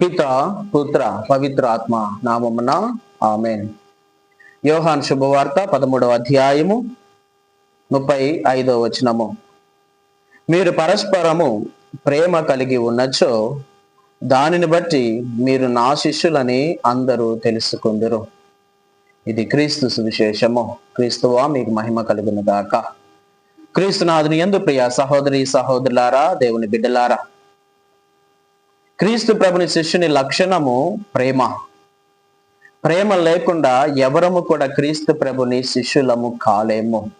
పిత పుత్ర పవిత్ర ఆత్మ నామమున ఆమెన్. యోహాన్ శుభవార్త పదమూడవ అధ్యాయము ముప్పై ఐదో వచనము. మీరు పరస్పరము ప్రేమ కలిగి ఉన్నచో దానిని బట్టి మీరు నా శిష్యులని అందరూ తెలుసుకుందరు. ఇది క్రీస్తు సువిశేషము. క్రీస్తువా మీకు మహిమ కలుగును గాక. క్రీస్తునాథుని ఎందు ప్రియ సహోదరి సహోదరులారా దేవుని బిడ్డలారా క్రీస్తు ప్రభుని శిష్యుని లక్షణము ప్రేమ. ప్రేమ లేకుండా ఎవరము కూడా క్రీస్తు ప్రభుని శిష్యులము కాలేము.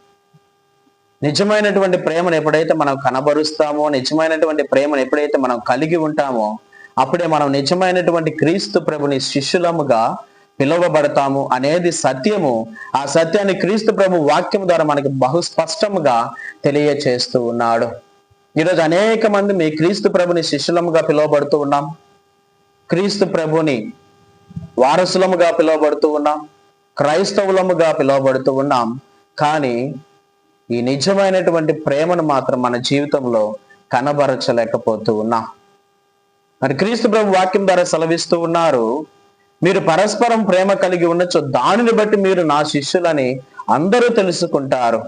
నిజమైనటువంటి ప్రేమను ఎప్పుడైతే మనం కనబరుస్తామో నిజమైనటువంటి ప్రేమను ఎప్పుడైతే మనం కలిగి ఉంటామో అప్పుడే మనం నిజమైనటువంటి క్రీస్తు ప్రభుని శిష్యులముగా పిలువబడతాము అనేది సత్యము. ఆ సత్యాన్ని క్రీస్తు ప్రభు వాక్యం ద్వారా మనకి బహు స్పష్టముగా తెలియచేస్తూ ఉన్నాడు. ఈరోజు అనేక మంది మీ క్రీస్తు ప్రభుని శిష్యులముగా పిలువబడుతూ ఉన్నాం. క్రీస్తు ప్రభుని వారసులముగా పిలువబడుతూ ఉన్నాం. క్రైస్తవులముగా పిలువబడుతూ ఉన్నాం. కానీ ఈ నిజమైనటువంటి ప్రేమను మాత్రం మన జీవితంలో కనబరచలేకపోతూ ఉన్నాం. మరి క్రీస్తు ప్రభు వాక్యం ద్వారా సెలవిస్తూ ఉన్నారు. మీరు పరస్పరం ప్రేమ కలిగి ఉండొచ్చు. దానిని బట్టి మీరు నా శిష్యులని అందరూ తెలుసుకుంటారు.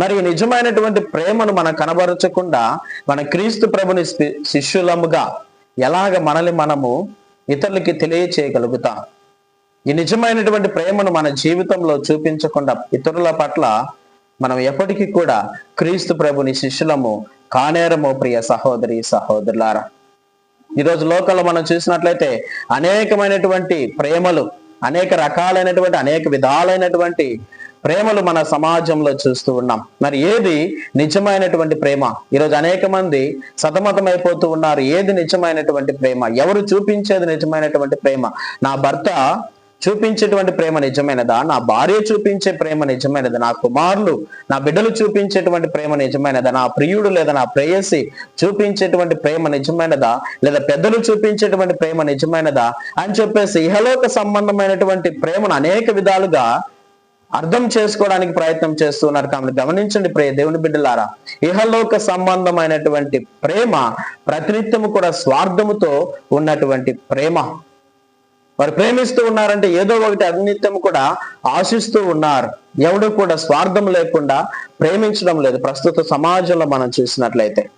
మరి నిజమైనటువంటి ప్రేమను మనం కనబరచకుండా మన క్రీస్తు ప్రభుని శిష్యులముగా ఎలాగ మనల్ని మనము ఇతరులకి తెలియచేయగలుగుతాం? ఈ నిజమైనటువంటి ప్రేమను మన జీవితంలో చూపించకుండా ఇతరుల పట్ల మనం ఎప్పటికీ కూడా క్రీస్తు ప్రభుని శిష్యులము కానేరము ప్రియ సహోదరి సహోదరులారా. ఈరోజు లోకంలో మనం చూసినట్లయితే అనేకమైనటువంటి ప్రేమలు అనేక రకాలైనటువంటి అనేక విధాలైనటువంటి ప్రేమలు మన సమాజంలో చూస్తూ ఉన్నాం. మరి ఏది నిజమైనటువంటి ప్రేమ? ఈరోజు అనేక మంది సతమతమైపోతూ ఉన్నారు. ఏది నిజమైనటువంటి ప్రేమ? ఎవరు చూపించేది నిజమైనటువంటి ప్రేమ? నా భర్త చూపించేటువంటి ప్రేమ నిజమైనదా? నా భార్య చూపించే ప్రేమ నిజమైనదా? నా కుమారులు నా బిడ్డలు చూపించేటువంటి ప్రేమ నిజమైనదా? నా ప్రియుడు లేదా నా ప్రేయసి చూపించేటువంటి ప్రేమ నిజమైనదా? లేదా పెద్దలు చూపించేటువంటి ప్రేమ నిజమైనదా? అని చెప్పేసి ఇహలోక సంబంధమైనటువంటి ప్రేమను అనేక విధాలుగా అర్థం చేసుకోవడానికి ప్రయత్నం చేస్తున్నారు. కాబట్టి గమనించండి ప్రే దేవుని బిడ్డలారా ఇహలోక సంబంధమైనటువంటి ప్రేమ ప్రతినిత్యము కూడా స్వార్థముతో ఉన్నటువంటి ప్రేమ. వారు ప్రేమిస్తూ ఉన్నారంటే ఏదో ఒకటి అనిత్యం కూడా ఆశిస్తూ ఉన్నారు. ఎవడు కూడా స్వార్థం లేకుండా ప్రేమించడం లేదు. ప్రస్తుత సమాజంలో మనం చూసినట్లయితే.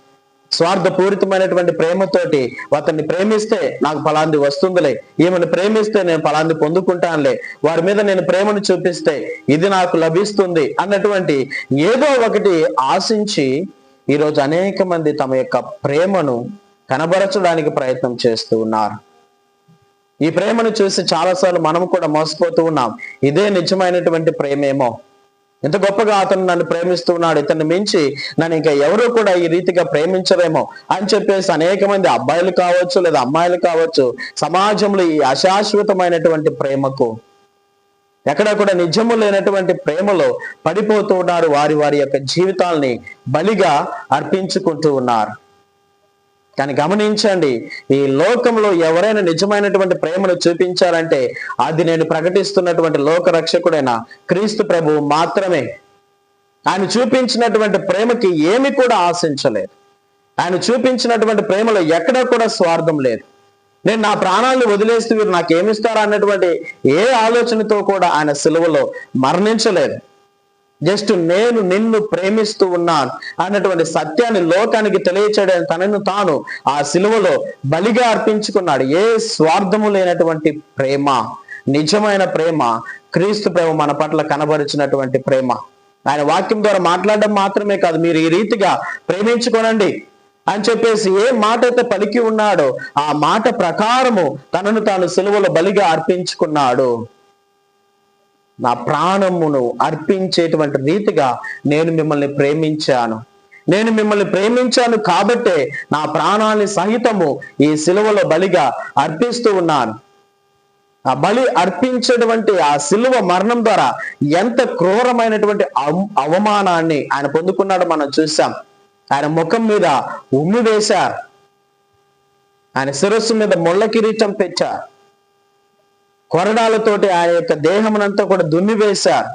స్వార్థపూరితమైనటువంటి ప్రేమతోటి అతన్ని ప్రేమిస్తే నాకు ఫలాంది వస్తుందిలే. ఈమెను ప్రేమిస్తే నేను ఫలాంది పొందుకుంటానులే. వారి మీద నేను ప్రేమను చూపిస్తే ఇది నాకు లభిస్తుంది అన్నటువంటి ఏదో ఒకటి ఆశించి ఈరోజు అనేక మంది తమ యొక్క ప్రేమను కనబరచడానికి ప్రయత్నం చేస్తూ ఉన్నారు. ఈ ప్రేమను చూసి చాలాసార్లు మనం కూడా మోసపోతూ ఉన్నాం. ఇదే నిజమైనటువంటి ప్రేమేమో? ఎంత గొప్పగా అతను నన్ను ప్రేమిస్తున్నాడు ఇతన్ని మించి నన్ను ఇంకా ఎవరు కూడా ఈ రీతిగా ప్రేమించరేమో అని చెప్పేసి అనేక మంది అబ్బాయిలు కావచ్చు లేదా అమ్మాయిలు కావచ్చు సమాజంలో ఈ అశాశ్వతమైనటువంటి ప్రేమకు ఎక్కడ కూడా నిజము లేనటువంటి ప్రేమలో పడిపోతూ ఉన్నారు వారి వారి యొక్క జీవితాల్ని బలిగా అర్పించుకుంటూ ఉన్నారు. కానీ గమనించండి ఈ లోకంలో ఎవరైనా నిజమైనటువంటి ప్రేమను చూపించాలంటే అది నేను ప్రకటిస్తున్నటువంటి లోక రక్షకుడైన క్రీస్తు ప్రభు మాత్రమే. ఆయన చూపించినటువంటి ప్రేమకి ఏమి కూడా ఆశించలేదు. ఆయన చూపించినటువంటి ప్రేమలో ఎక్కడా కూడా స్వార్థం లేదు. నేను నా ప్రాణాలను వదిలేస్తే వీరు నాకు ఏమిస్తారా అన్నటువంటి ఏ ఆలోచనతో కూడా ఆయన సిలువలో మరణించలేదు. జస్ట్ నేను నిన్ను ప్రేమిస్తూ ఉన్నాను అన్నటువంటి సత్యాన్ని లోకానికి తెలియచేయడం తనను తాను ఆ సిలువలో బలిగా అర్పించుకున్నాడు. ఏ స్వార్థము లేనటువంటి ప్రేమ నిజమైన ప్రేమ క్రీస్తు ప్రేమ మన పట్ల కనబరిచినటువంటి ప్రేమ. ఆయన వాక్యం ద్వారా మాట్లాడడం మాత్రమే కాదు మీరు ఈ రీతిగా ప్రేమించుకోనండి అని చెప్పేసి ఏ మాట అయితే పలికి ఉన్నాడో ఆ మాట ప్రకారము తనను తాను సిలువలో బలిగా అర్పించుకున్నాడు. నా ప్రాణమును అర్పించేటువంటి రీతిగా నేను మిమ్మల్ని ప్రేమించాను. నేను మిమ్మల్ని ప్రేమించాను కాబట్టే నా ప్రాణాన్ని సహితము ఈ సిలువలో బలిగా అర్పిస్తూ ఉన్నాను. ఆ బలి అర్పించేటువంటి ఆ సిలువ మరణం ద్వారా ఎంత క్రూరమైనటువంటి అవమానాన్ని ఆయన పొందుకున్నాడో మనం చూసాం. ఆయన ముఖం మీద ఉమ్మి వేశారు. ఆయన శిరస్సు మీద ముళ్ళ కిరీటం పెట్టారు. కొరడాలతోటి ఆయన యొక్క దేహమునంతా కూడా దున్నివేశారు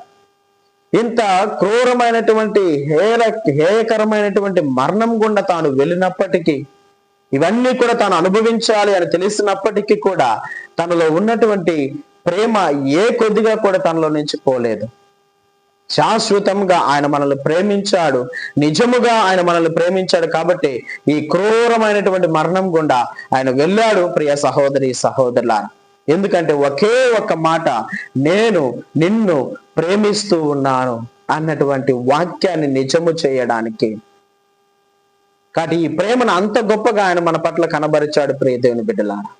ఇంత క్రూరమైనటువంటి హేర హేయకరమైనటువంటి మరణం గుండా తాను వెళ్ళినప్పటికీ ఇవన్నీ కూడా తాను అనుభవించాలి అని తెలిసినప్పటికీ కూడా తనలో ఉన్నటువంటి ప్రేమ ఏ కొద్దిగా కూడా తనలో నుంచి పోలేదు శాశ్వతంగా ఆయన మనల్ని ప్రేమించాడు. నిజముగా ఆయన మనల్ని ప్రేమించాడు కాబట్టి ఈ క్రూరమైనటువంటి మరణం గుండా ఆయన వెళ్ళాడు. ప్రియ సహోదరి సహోదరులారా ఎందుకంటే ఒకే ఒక మాట నేను నిన్ను ప్రేమిస్తూ ఉన్నాను అన్నటువంటి వాక్యాన్ని నిజము చేయడానికి. కాబట్టి ఈ ప్రేమను అంత గొప్పగా ఆయన మన పట్ల కనబరిచాడు ప్రియదేవుని బిడ్డలారా.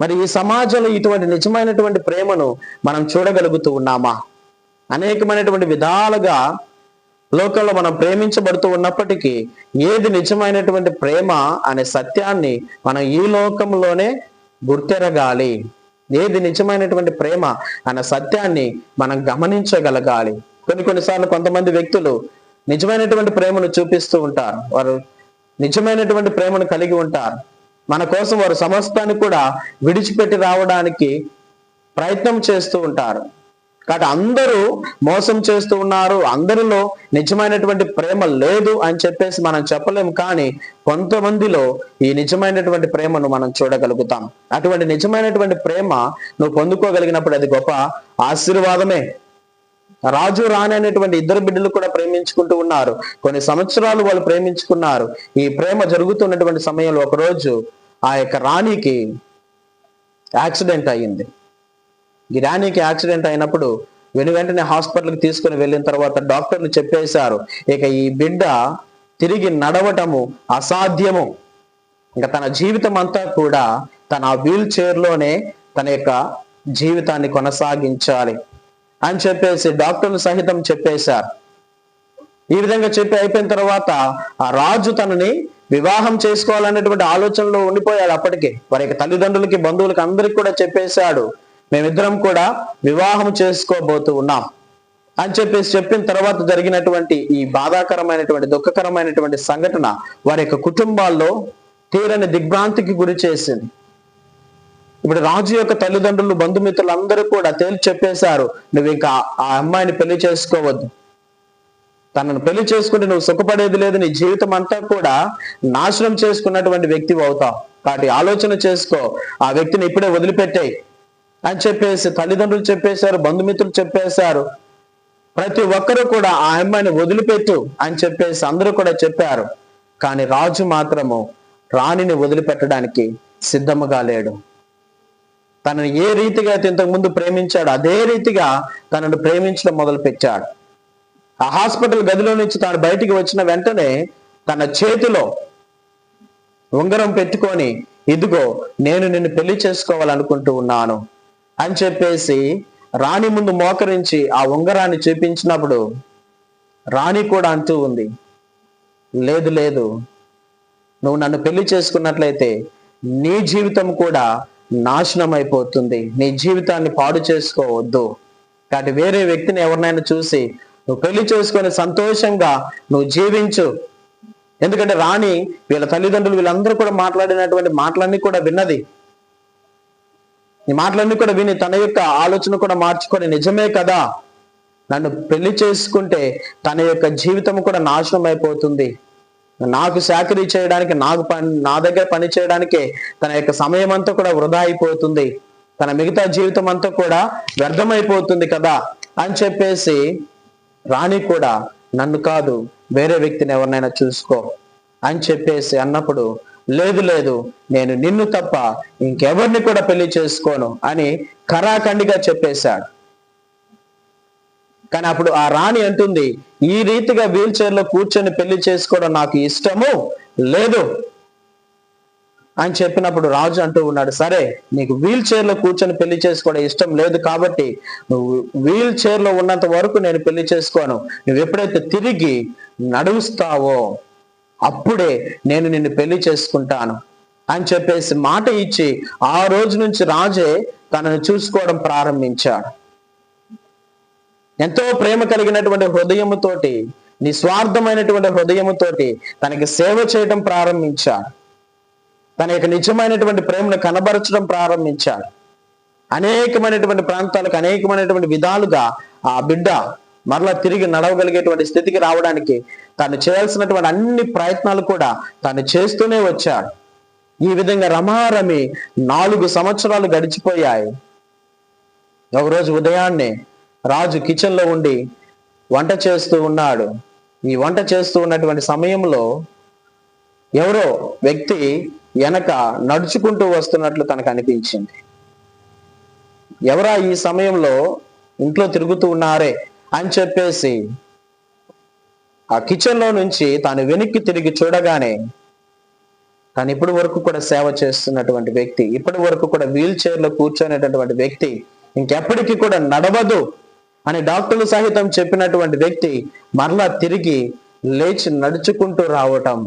మరి ఈ సమాజంలో ఇటువంటి నిజమైనటువంటి ప్రేమను మనం చూడగలుగుతూ ఉన్నామా? అనేకమైనటువంటి విధాలుగా లోకంలో మనం ప్రేమించబడుతూ ఉన్నప్పటికీ ఏది నిజమైనటువంటి ప్రేమ అనే సత్యాన్ని మనం ఈ లోకంలోనే గుర్తెరగాలి. ఏది నిజమైనటువంటి ప్రేమ అనే సత్యాన్ని మనం గమనించగలగాలి. కొన్ని కొన్నిసార్లు కొంతమంది వ్యక్తులు నిజమైనటువంటి ప్రేమను చూపిస్తూ ఉంటారు. వారు నిజమైనటువంటి ప్రేమను కలిగి ఉంటారు. మన కోసం వారు సమస్తాన్ని కూడా విడిచిపెట్టి రావడానికి ప్రయత్నం చేస్తూ ఉంటారు. కాబట్టి అందరూ మోసం చేస్తూ ఉన్నారు. అందరిలో నిజమైనటువంటి ప్రేమ లేదు అని చెప్పేసి మనం చెప్పలేము. కానీ కొంతమందిలో ఈ నిజమైనటువంటి ప్రేమను మనం చూడగలుగుతాం. అటువంటి నిజమైనటువంటి ప్రేమ నువ్వు పొందుకోగలిగినప్పుడు అది గొప్ప ఆశీర్వాదమే. రాజు రాణి అనేటువంటి ఇద్దరు బిడ్డలు కూడా ప్రేమించుకుంటూ ఉన్నారు. కొన్ని సంవత్సరాలు వాళ్ళు ప్రేమించుకున్నారు. ఈ ప్రేమ జరుగుతున్నటువంటి సమయంలో ఒకరోజు ఆ యొక్క రాణికి యాక్సిడెంట్ అయ్యింది. గిరానీకి యాక్సిడెంట్ అయినప్పుడు వెను వెంటనే హాస్పిటల్కి తీసుకుని వెళ్ళిన తర్వాత డాక్టర్లు చెప్పేశారు. ఇక ఈ బిడ్డ తిరిగి నడవటము అసాధ్యము. ఇంకా తన జీవితం అంతా కూడా తన వీల్ చైర్లోనే తన యొక్క జీవితాన్ని కొనసాగించాలి అని చెప్పేసి డాక్టర్లు సహితం చెప్పేశారు. ఈ విధంగా చెప్పి అయిపోయిన తర్వాత ఆ రాజు తనని వివాహం చేసుకోవాలనేటువంటి ఆలోచనలో ఉండిపోయాడు అప్పటికే. వారి యొక్క తల్లిదండ్రులకి బంధువులకి అందరికి కూడా చెప్పేశాడు. మేమిద్దరం కూడా వివాహం చేసుకోబోతూ ఉన్నాం. అని చెప్పేసి చెప్పిన తర్వాత జరిగినటువంటి ఈ బాధాకరమైనటువంటి దుఃఖకరమైనటువంటి సంఘటన వారి యొక్క కుటుంబాల్లో తీరని దిగ్భ్రాంతికి గురి చేసింది. ఇప్పుడు రాజు యొక్క తల్లిదండ్రులు బంధుమిత్రులు అందరూ కూడా తేల్చి చెప్పేశారు నువ్వు ఇంకా ఆ అమ్మాయిని పెళ్ళి చేసుకోవద్దు. తనను పెళ్ళి చేసుకుంటే నువ్వు సుఖపడేది లేదు నీ జీవితం అంతా కూడా నాశనం చేసుకున్నటువంటి వ్యక్తి అవుతావు. కాబట్టి ఆలోచన చేసుకో. ఆ వ్యక్తిని ఇప్పుడే వదిలిపెట్టాయి. అని చెప్పేసి తల్లిదండ్రులు చెప్పేశారు బంధుమిత్రులు చెప్పేశారు. ప్రతి ఒక్కరూ కూడా ఆ అమ్మాయిని వదిలిపెట్టు అని చెప్పేసి అందరూ కూడా చెప్పారు. కానీ రాజు మాత్రము రాణిని వదిలిపెట్టడానికి సిద్ధముగా లేడు. తనని ఏ రీతిగా అయితే ఇంతకు ప్రేమించాడు అదే రీతిగా తనను ప్రేమించడం మొదలు పెట్టాడు ఆ హాస్పిటల్ గదిలో నుంచి తాను బయటికి వచ్చిన వెంటనే తన చేతిలో ఉంగరం పెట్టుకొని ఇదిగో నేను నిన్ను పెళ్ళి చేసుకోవాలనుకుంటూ ఉన్నాను. అని చెప్పేసి రాణి ముందు మోకరించి ఆ ఉంగరాన్ని చూపించినప్పుడు రాణి కూడా అంటూ ఉంది లేదు లేదు. నువ్వు నన్ను పెళ్ళి చేసుకున్నట్లయితే నీ జీవితం కూడా నాశనం అయిపోతుంది. నీ జీవితాన్ని పాడు చేసుకోవద్దు. కాబట్టి వేరే వ్యక్తిని ఎవరినైనా చూసి నువ్వు పెళ్ళి చేసుకొని సంతోషంగా నువ్వు జీవించు. ఎందుకంటే రాణి వీళ్ళ తల్లిదండ్రులు వీళ్ళందరూ కూడా మాట్లాడినటువంటి మాటలన్నీ కూడా విన్నది. నీ మాటలన్నీ కూడా విని తన యొక్క ఆలోచన కూడా మార్చుకొని నిజమే కదా? నన్ను పెళ్ళి చేసుకుంటే తన యొక్క జీవితం కూడా నాశనం అయిపోతుంది. నాకు చాకరీ చేయడానికి నాకు పని నా దగ్గర పని చేయడానికే తన యొక్క సమయం అంతా కూడా వృధా అయిపోతుంది. తన మిగతా జీవితం అంతా కూడా వ్యర్థమైపోతుంది కదా? అని చెప్పేసి రాణి కూడా నన్ను కాదు వేరే వ్యక్తిని ఎవరినైనా చూసుకో అని చెప్పేసి అన్నప్పుడు లేదు లేదు నేను నిన్ను తప్ప ఇంకెవరిని కూడా పెళ్ళి చేసుకోను అని కరాఖండిగా చెప్పేశాడు. కానీ అప్పుడు ఆ రాణి అంటుంది ఈ రీతిగా వీల్ చైర్లో కూర్చొని పెళ్ళి చేసుకోవడం నాకు ఇష్టము? లేదు. అని చెప్పినప్పుడు రాజు అంటూ ఉన్నాడు సరే నీకు వీల్ చైర్లో కూర్చొని పెళ్ళి చేసుకోవడం ఇష్టం లేదు కాబట్టి నువ్వు వీల్ చైర్లో ఉన్నంత వరకు నేను పెళ్ళి చేసుకోను. నువ్వు ఎప్పుడైతే తిరిగి నడుస్తావో అప్పుడే నేను నిన్ను పెళ్ళి చేసుకుంటాను అని చెప్పేసి మాట ఇచ్చి ఆ రోజు నుంచి రాజే తనను చూసుకోవడం ప్రారంభించాడు. ఎంతో ప్రేమ కలిగినటువంటి హృదయముతోటి నిస్వార్థమైనటువంటి హృదయముతోటి తనకి సేవ చేయడం ప్రారంభించాడు. తన యొక్క నిజమైనటువంటి ప్రేమను కనబరచడం ప్రారంభించాడు. అనేకమైనటువంటి ప్రాంతాలకు అనేకమైనటువంటి విధాలుగా ఆ బిడ్డ మరలా తిరిగి నడవగలిగేటువంటి స్థితికి రావడానికి తాను చేయాల్సినటువంటి అన్ని ప్రయత్నాలు కూడా తాను చేస్తూనే వచ్చాడు. ఈ విధంగా రమారమి నాలుగు సంవత్సరాలు గడిచిపోయాయి. ఒకరోజు ఉదయాన్నే రాజు కిచెన్లో ఉండి వంట చేస్తూ ఉన్నాడు. ఈ వంట చేస్తూ ఉన్నటువంటి సమయంలో ఎవరో వ్యక్తి వెనక నడుచుకుంటూ వస్తున్నట్లు తనకు అనిపించింది. ఎవరా ఈ సమయంలో ఇంట్లో తిరుగుతూ ఉన్నారే? అని చెప్పేసి ఆ కిచెన్లో నుంచి తాను వెనక్కి తిరిగి చూడగానే తాను ఇప్పటి వరకు కూడా సేవ చేస్తున్నటువంటి వ్యక్తి ఇప్పటి వరకు కూడా వీల్ చైర్లో కూర్చునేటటువంటి వ్యక్తి ఇంకెప్పటికీ కూడా నడవదు అని డాక్టర్లు సహితం చెప్పినటువంటి వ్యక్తి మరలా తిరిగి లేచి నడుచుకుంటూ రావటం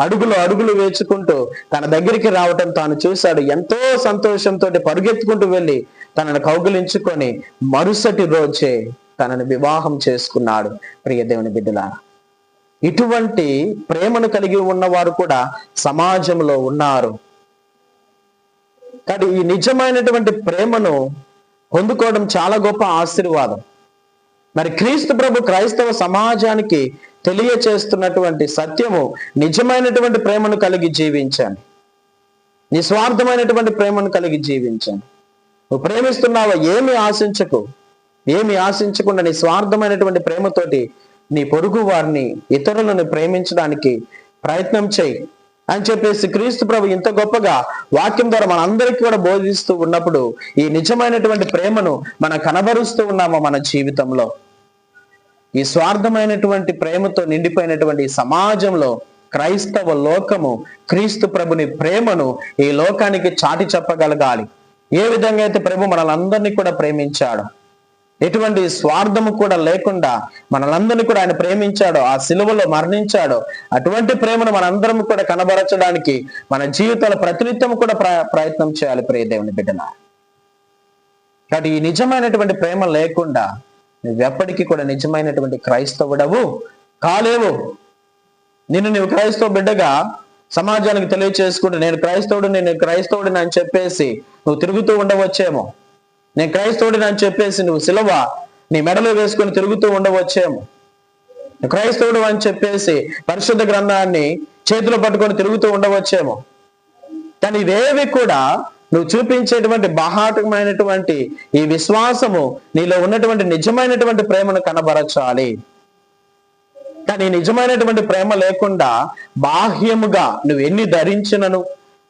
అడుగులు అడుగులు వేచుకుంటూ తన దగ్గరికి రావటం తాను చూశాడు. ఎంతో సంతోషంతో పరుగెత్తుకుంటూ వెళ్ళి తనను కౌగులించుకొని మరుసటి రోజే తనని వివాహం చేసుకున్నాడు ప్రియ దేవుని బిడ్డలారా. ఇటువంటి ప్రేమను కలిగి ఉన్నవారు కూడా సమాజంలో ఉన్నారు. కానీ ఈ నిజమైనటువంటి ప్రేమను పొందుకోవడం చాలా గొప్ప ఆశీర్వాదం. మరి క్రీస్తు ప్రభు క్రైస్తవ సమాజానికి తెలియచేస్తున్నటువంటి సత్యము నిజమైనటువంటి ప్రేమను కలిగి జీవించండి నిస్వార్థమైనటువంటి ప్రేమను కలిగి జీవించండి నువ్వు ప్రేమిస్తున్నావా ఏమి ఆశించకు. ఏమి ఆశించకుండా నీ స్వార్థమైనటువంటి ప్రేమతోటి నీ పొరుగు వారిని ఇతరులను ప్రేమించడానికి ప్రయత్నం చేయి. అని చెప్పేసి క్రీస్తు ప్రభు ఇంత గొప్పగా వాక్యం ద్వారా మనందరికీ కూడా బోధిస్తూ ఉన్నప్పుడు ఈ నిజమైనటువంటి ప్రేమను మనం కనబరుస్తూ ఉన్నాము మన జీవితంలో? ఈ స్వార్థమైనటువంటి ప్రేమతో నిండిపోయినటువంటి సమాజంలో క్రైస్తవ లోకము క్రీస్తు ప్రభుని ప్రేమను ఈ లోకానికి చాటి చెప్పగలగాలి. ఏ విధంగా అయితే ప్రభు మనలందరినీ కూడా ప్రేమించాడు? ఎటువంటి స్వార్థము కూడా లేకుండా మనలందరినీ కూడా ఆయన ప్రేమించాడో ఆ సిలువలో మరణించాడో. అటువంటి ప్రేమను మనందరం కూడా కనబరచడానికి మన జీవితాల ప్రతినిత్యం కూడా ప్ర- ప్రయత్నం చేయాలి ప్రియ దేవుని బిడ్డల. కాబట్టి ఈ నిజమైనటువంటి ప్రేమ లేకుండా నువ్వెప్పటికీ కూడా నిజమైనటువంటి క్రైస్తవుడవు కాలేవు. నిన్ను నువ్వు క్రైస్తవ బిడ్డగా సమాజానికి తెలియచేసుకుంటూ నేను క్రైస్తవుడు నేను క్రైస్తవుడిని అని చెప్పేసి నువ్వు తిరుగుతూ ఉండవచ్చేమో. నేను క్రైస్తవుడిని అని చెప్పేసి నువ్వు సిలవ నీ మెడలో వేసుకొని తిరుగుతూ ఉండవచ్చేమో. క్రైస్తవుడు అని చెప్పేసి పరిశుద్ధ గ్రంథాన్ని చేతిలో పట్టుకొని తిరుగుతూ ఉండవచ్చేమో. కానీ ఇవేవి కూడా నువ్వు చూపించేటువంటి బాహాటమైనటువంటి ఈ విశ్వాసము నీలో ఉన్నటువంటి నిజమైనటువంటి ప్రేమను కనబరచాలి. కానీ నిజమైనటువంటి ప్రేమ లేకుండా బాహ్యముగా నువ్వు ఎన్ని ధరించినను?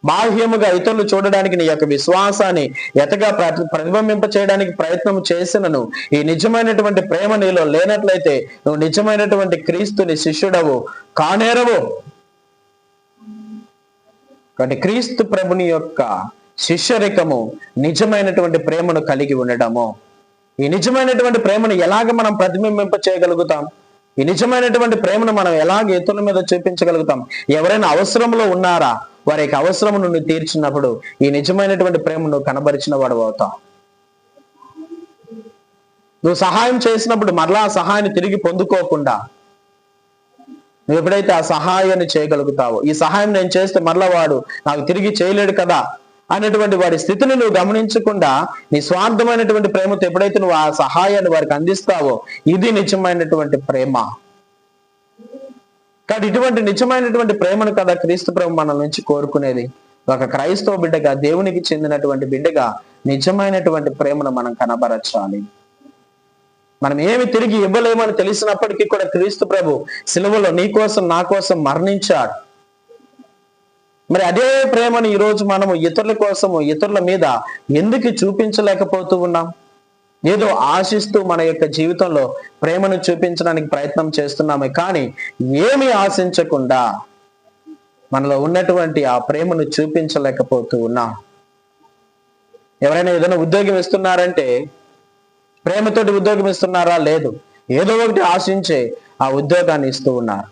బాహ్యముగా ఇతరులు చూడడానికి నీ యొక్క విశ్వాసాన్ని ఎతగా ప్రతి- ప్రతిబింబింప చేయడానికి ప్రయత్నం చేసినను. ఈ నిజమైనటువంటి ప్రేమ నీలో లేనట్లయితే నువ్వు నిజమైనటువంటి క్రీస్తుని శిష్యుడవు కానేరవు. కాబట్టి క్రీస్తు ప్రభుని యొక్క శిష్యరికము నిజమైనటువంటి ప్రేమను కలిగి ఉండడము. ఈ నిజమైనటువంటి ప్రేమను ఎలాగ మనం ప్రతిబింబింప చేయగలుగుతాం? ఈ నిజమైనటువంటి ప్రేమను మనం ఎలాగ ఇతరుల మీద చూపించగలుగుతాం? ఎవరైనా అవసరంలో ఉన్నారా? వారి యొక్క అవసరము నువ్వు తీర్చినప్పుడు ఈ నిజమైనటువంటి ప్రేమ నువ్వు కనబరిచిన వాడు అవుతావు. నువ్వు సహాయం చేసినప్పుడు మరలా ఆ సహాయాన్ని తిరిగి పొందుకోకుండా నువ్వు ఎప్పుడైతే ఆ సహాయాన్ని చేయగలుగుతావో ఈ సహాయం నేను చేస్తే మరలా వాడు నాకు తిరిగి చేయలేడు కదా అనేటువంటి వాడి స్థితిని నువ్వు గమనించకుండా నీ స్వార్థమైనటువంటి ప్రేమతో ఎప్పుడైతే నువ్వు ఆ సహాయాన్ని వారికి అందిస్తావో ఇది నిజమైనటువంటి ప్రేమ. కాబట్టి ఇటువంటి నిజమైనటువంటి ప్రేమను కదా క్రీస్తు ప్రభు మన నుంచి కోరుకునేది. ఒక క్రైస్తవ బిడ్డగా దేవునికి చెందినటువంటి బిడ్డగా నిజమైనటువంటి ప్రేమను మనం కనబరచాలి. మనం ఏమి తిరిగి ఇవ్వలేమని తెలిసినప్పటికీ కూడా క్రీస్తు ప్రభు సిలువలో నీ కోసం నా కోసం మరణించాడు. మరి అదే ప్రేమను ఈరోజు మనము ఇతరుల కోసము ఇతరుల మీద ఎందుకు చూపించలేకపోతూ ఉన్నాం? ఏదో ఆశిస్తూ మన యొక్క జీవితంలో ప్రేమను చూపించడానికి ప్రయత్నం చేస్తున్నామే కానీ ఏమి ఆశించకుండా మనలో ఉన్నటువంటి ఆ ప్రేమను చూపించలేకపోతూ ఉన్నాం. ఎవరైనా ఏదైనా ఉద్యోగం ఇస్తున్నారంటే ప్రేమతోటి ఉద్యోగం ఇస్తున్నారా? లేదు. ఏదో ఒకటి ఆశించే ఆ ఉద్యోగాన్ని ఇస్తూ ఉన్నారు.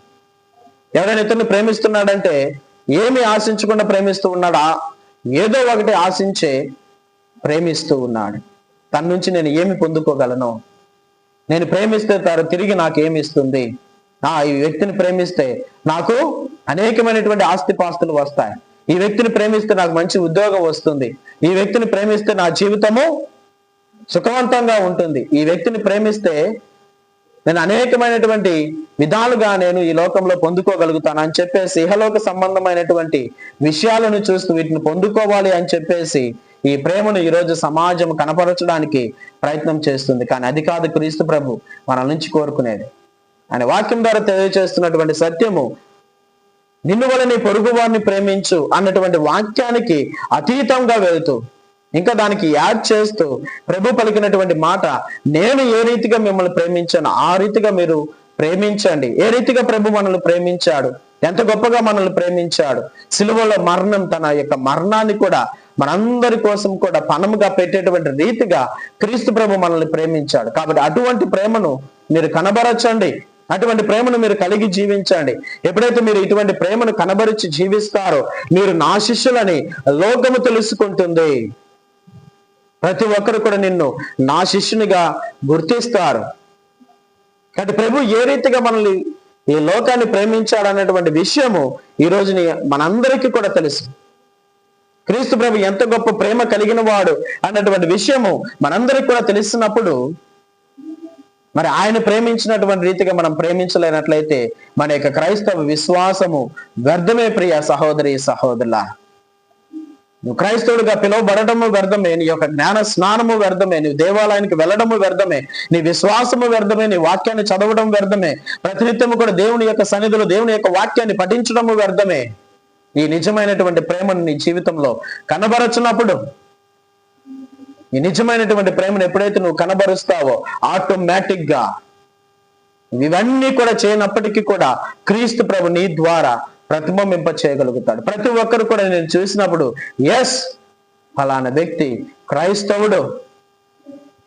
ఎవరైనా ఇతరుని ప్రేమిస్తున్నాడంటే ఏమి ఆశించకుండా ప్రేమిస్తూ ఉన్నాడా? ఏదో ఒకటి ఆశించే ప్రేమిస్తూ ఉన్నాడు. తన నుంచి నేను ఏమి పొందుకోగలను? నేను ప్రేమిస్తే తను తిరిగి నాకు ఏమి ఇస్తుంది? ఆ ఈ వ్యక్తిని ప్రేమిస్తే నాకు అనేకమైనటువంటి ఆస్తిపాస్తులు వస్తాయి. ఈ వ్యక్తిని ప్రేమిస్తే నాకు మంచి ఉద్యోగం వస్తుంది. ఈ వ్యక్తిని ప్రేమిస్తే నా జీవితము సుఖవంతంగా ఉంటుంది. ఈ వ్యక్తిని ప్రేమిస్తే నేను అనేకమైనటువంటి విధాలుగా నేను ఈ లోకంలో పొందుకోగలుగుతాను అని చెప్పేసి ఇహలోక సంబంధమైనటువంటి విషయాలను చూస్తూ వీటిని పొందుకోవాలి అని చెప్పేసి ఈ ప్రేమను ఈరోజు సమాజం కనపరచడానికి ప్రయత్నం చేస్తుంది. కానీ అది కాదు క్రీస్తు ప్రభు మన నుంచి కోరుకునేది. ఆయన వాక్యం ద్వారా తెలియజేస్తున్నటువంటి సత్యము నిన్ను వల్ల నీ పొరుగు వారిని ప్రేమించు అన్నటువంటి వాక్యానికి అతీతంగా వెళుతూ ఇంకా దానికి యాడ్ చేస్తూ ప్రభు పలికినటువంటి మాట నేను ఏ రీతిగా మిమ్మల్ని ప్రేమించాను ఆ రీతిగా మీరు ప్రేమించండి. ఏ రీతిగా ప్రభు మనల్ని ప్రేమించాడు? ఎంత గొప్పగా మనల్ని ప్రేమించాడు? సిలువలో మరణం తన యొక్క మరణాన్ని కూడా మనందరి కోసం కూడా పణముగా పెట్టేటువంటి రీతిగా క్రీస్తు ప్రభు మనల్ని ప్రేమించాడు. కాబట్టి అటువంటి ప్రేమను మీరు కనబరచండి. అటువంటి ప్రేమను మీరు కలిగి జీవించండి. ఎప్పుడైతే మీరు ఇటువంటి ప్రేమను కనబరిచి జీవిస్తారో మీరు నా శిష్యులని లోకము తెలుసుకుంటుంది. ప్రతి ఒక్కరు కూడా నిన్ను నా శిష్యునిగా గుర్తిస్తారు. కాబట్టి ప్రభు ఏ రీతిగా మనల్ని ఈ లోకాన్ని ప్రేమించాడు అనేటువంటి విషయము ఈ రోజుని మనందరికీ కూడా తెలుసు. క్రీస్తు ప్రభు ఎంత గొప్ప ప్రేమ కలిగిన వాడు అన్నటువంటి విషయము మనందరికి కూడా తెలుస్తున్నప్పుడు మరి ఆయన ప్రేమించినటువంటి రీతిగా మనం ప్రేమించలేనట్లయితే మన యొక్క క్రైస్తవ విశ్వాసము వ్యర్థమే ప్రియ సహోదరి సహోదరుల. నువ్వు క్రైస్తవుడిగా పిలువబడటము వ్యర్థమే నీ యొక్క జ్ఞాన స్నానము వ్యర్థమే నీ దేవాలయానికి వెళ్ళడము వ్యర్థమే నీ విశ్వాసము వ్యర్థమే నీ వాక్యాన్ని చదవడం వ్యర్థమే ప్రతినిత్యము కూడా దేవుని యొక్క సన్నిధిలో దేవుని యొక్క వాక్యాన్ని పఠించడము వ్యర్థమే. ఈ నిజమైనటువంటి ప్రేమను నీ జీవితంలో కనబరచినప్పుడు ఈ నిజమైనటువంటి ప్రేమను ఎప్పుడైతే నువ్వు కనబరుస్తావో ఆటోమేటిక్గా ఇవన్నీ కూడా చేయనప్పటికీ కూడా క్రీస్తు ప్రభు నీ ద్వారా ప్రతిబింబింప చేయగలుగుతాడు. ప్రతి ఒక్కరు కూడా నేను చూసినప్పుడు ఎస్ ఫలానా వ్యక్తి క్రైస్తవుడు.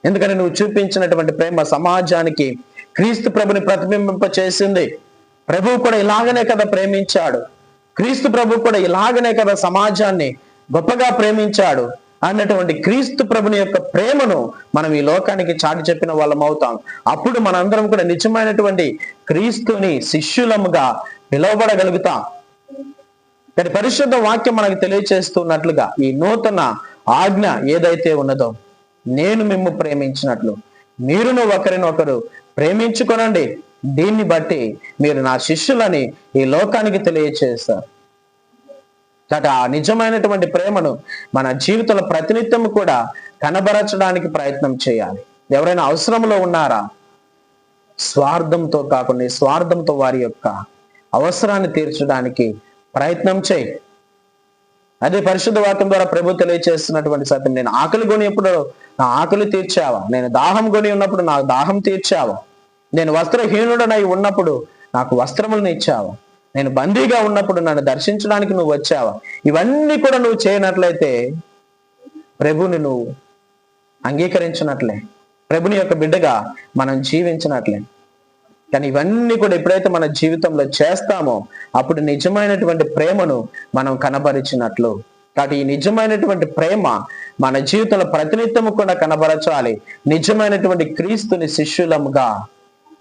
ఎందుకంటే నువ్వు చూపించినటువంటి ప్రేమ సమాజానికి క్రీస్తు ప్రభుని ప్రతిబింబింప చేసింది. ప్రభువు కూడా ఇలాగనే కదా ప్రేమించాడు. క్రీస్తు ప్రభు కూడా ఇలాగనే కదా సమాజాన్ని గొప్పగా ప్రేమించాడు అన్నటువంటి క్రీస్తు ప్రభుని యొక్క ప్రేమను మనం ఈ లోకానికి చాటి చెప్పిన వాళ్ళం అవుతాం. అప్పుడు మనందరం కూడా నిజమైనటువంటి క్రీస్తుని శిష్యులముగా పిలువబడగలుగుతాం. కానీ పరిశుద్ధ వాక్యం మనకు తెలియచేస్తున్నట్లుగా ఈ నూతన ఆజ్ఞ ఏదైతే ఉన్నదో నేను మిమ్ము ప్రేమించినట్లు మీరును ఒకరినొకరు ప్రేమించుకొనండి. దీన్ని బట్టి మీరు నా శిష్యులని ఈ లోకానికి తెలియచేస్తారు. కాబట్టి ఆ నిజమైనటువంటి ప్రేమను మన జీవితంలో ప్రతినిత్యం కూడా కనబరచడానికి ప్రయత్నం చేయాలి. ఎవరైనా అవసరంలో ఉన్నారా? స్వార్థంతో కాకుండా స్వార్థంతో వారి యొక్క అవసరాన్ని తీర్చడానికి ప్రయత్నం చేయి. అదే పరిశుద్ధ వాక్యం ద్వారా ప్రభు తెలియచేస్తున్నటువంటి సత్యం నేను ఆకలి కొని ఎప్పుడు నా ఆకలి తీర్చావా? నేను దాహం కొని ఉన్నప్పుడు నా దాహం తీర్చావా? నేను వస్త్రహీనుడనై ఉన్నప్పుడు నాకు వస్త్రములను ఇచ్చావా? నేను బందీగా ఉన్నప్పుడు నన్ను దర్శించడానికి నువ్వు వచ్చావా? ఇవన్నీ కూడా నువ్వు చేయనట్లయితే ప్రభుని నువ్వు అంగీకరించినట్లే. ప్రభుని యొక్క బిడ్డగా మనం జీవించినట్లే. కానీ ఇవన్నీ కూడా ఎప్పుడైతే మన జీవితంలో చేస్తామో అప్పుడు నిజమైనటువంటి ప్రేమను మనం కనబరిచినట్లు. కాబట్టి ఈ నిజమైనటువంటి ప్రేమ మన జీవితంలో ప్రతినిత్యము కూడా కనబరచాలి. నిజమైనటువంటి క్రీస్తుని శిష్యులముగా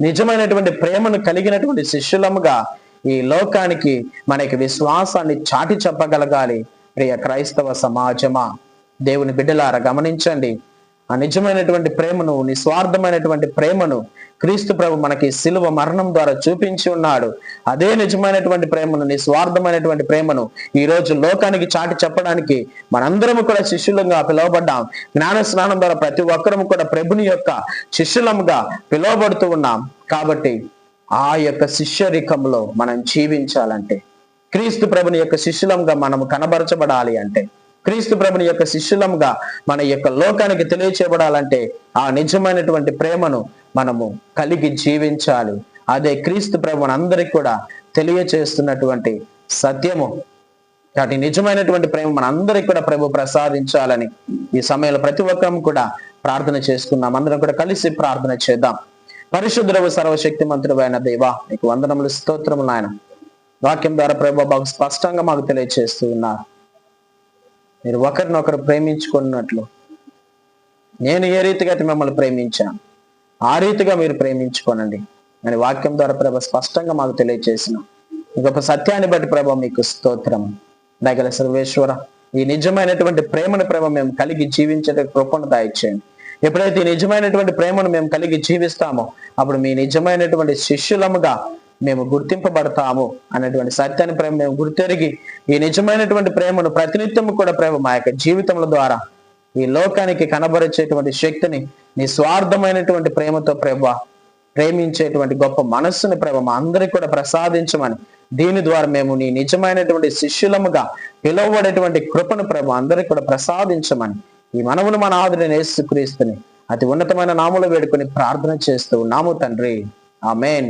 నిజమైనటువంటి ప్రేమను కలిగినటువంటి శిష్యులముగా ఈ లోకానికి మనకి విశ్వాసాన్ని చాటి చెప్పగలగాలి. ప్రియ క్రైస్తవ సమాజమా దేవుని బిడ్డలారా గమనించండి. ఆ నిజమైనటువంటి ప్రేమను నిస్వార్థమైనటువంటి ప్రేమను క్రీస్తు ప్రభు మనకి సిలువ మరణం ద్వారా చూపించి ఉన్నాడు. అదే నిజమైనటువంటి ప్రేమను నిస్వార్థమైనటువంటి ప్రేమను ఈ రోజు లోకానికి చాటి చెప్పడానికి మనందరము కూడా శిష్యులంగా పిలువబడ్డాం. జ్ఞాన స్నానం ద్వారా ప్రతి ఒక్కరము కూడా ప్రభుని యొక్క శిష్యులముగా పిలువబడుతూ ఉన్నాం. కాబట్టి ఆ యొక్క శిష్యరికంలో మనం జీవించాలంటే క్రీస్తు ప్రభుని యొక్క శిష్యులంగా మనం కనబరచబడాలి అంటే క్రీస్తు ప్రభుని యొక్క శిష్యులంగా మన యొక్క లోకానికి తెలియచేయబడాలంటే ఆ నిజమైనటువంటి ప్రేమను మనము కలిగి జీవించాలి. అదే క్రీస్తు ప్రభుని అందరికి కూడా తెలియచేస్తున్నటువంటి సత్యము. కాబట్టి నిజమైనటువంటి ప్రేమ మన అందరికి కూడా ప్రభు ప్రసాదించాలని ఈ సమయంలో ప్రతి ఒక్కరం కూడా ప్రార్థన చేసుకుందాం. అందరం కూడా కలిసి ప్రార్థన చేద్దాం. పరిశుద్ధుడవు సర్వశక్తి మంత్రుడైన దేవా నీకు వందనములు స్తోత్రములు నాయన. వాక్యం ద్వారా ప్రభు స్పష్టంగా మాకు తెలియచేస్తూ ఉన్నారు. మీరు ఒకరినొకరు ప్రేమించుకున్నట్లు. నేను ఏ రీతిగా అయితే మిమ్మల్ని ప్రేమించాను ఆ రీతిగా మీరు ప్రేమించుకోనండి. అని వాక్యం ద్వారా ప్రభ స్పష్టంగా మాకు తెలియచేసిన గొప్ప సత్యాన్ని బట్టి ప్రభ మీకు స్తోత్రం. దయగల సర్వేశ్వర ఈ నిజమైనటువంటి ప్రేమను ప్రభ మేము కలిగి జీవించే కృపను దాయిచ్చేయండి ఎప్పుడైతే ఈ నిజమైనటువంటి ప్రేమను మేము కలిగి జీవిస్తామో అప్పుడు మీ నిజమైనటువంటి శిష్యులముగా మేము గుర్తింపబడతాము అనేటువంటి సత్యాన్ని ప్రేమ మేము గుర్తెరిగి ఈ నిజమైనటువంటి ప్రేమను ప్రతినిత్యము కూడా ప్రేమ మా యొక్క జీవితముల ద్వారా ఈ లోకానికి కనబరిచేటువంటి శక్తిని నిస్వార్థమైనటువంటి ప్రేమతో ప్రేమ ప్రేమించేటువంటి గొప్ప మనస్సుని ప్రేమ మా అందరికి కూడా ప్రసాదించమని దీని ద్వారా మేము నీ నిజమైనటువంటి శిష్యులముగా పిలువబడేటువంటి కృపను ప్రేమ అందరికి కూడా ప్రసాదించమని ఈ మనమును మన ఆదుని యేసుక్రీస్తుని అతి ఉన్నతమైన నాములు వేడుకొని ప్రార్థన చేస్తూ నాము తండ్రి. ఆమెన్.